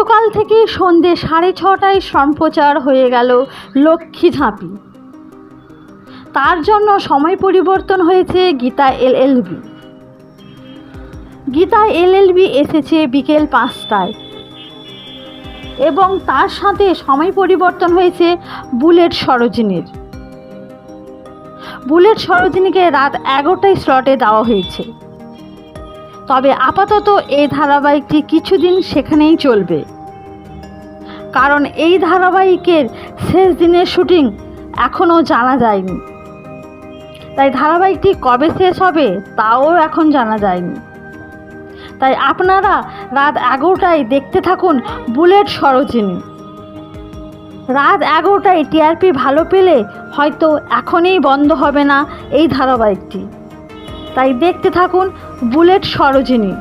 গতকাল থেকে সন্ধে সাড়ে ছটায় সম্প্রচার হয়ে গেল লক্ষ্মী ঝাঁপি। তার জন্য সময় পরিবর্তন হয়েছে গীতা এলএলবি। গীতা এলএলবি এসেছে বিকেল পাঁচটায় এবং তার সাথে সময় পরিবর্তন হয়েছে বুলেট সরোজিনীর। বুলেট সরোজিনীকে রাত এগারোটায় স্লটে দেওয়া হয়েছে। তবে আপাতত এই ধারাবাহিকটি কিছুদিন সেখানেই চলবে। কারণ এই ধারাবাহিকের শেষ দিনের শুটিং এখনও জানা যায়নি। তাই ধারাবাহিকটি কবে শেষ হবে তাও এখন জানা যায়নি। তাই আপনারা রাত এগারোটায় দেখতে থাকুন বুলেট সরোজিনী। রাত এগারোটায় টিআরপি ভালো পেলে হয়তো এখনই বন্ধ হবে না এই ধারাবাহিকটি। তাই দেখতে থাকুন বুলেট সরোজিনী।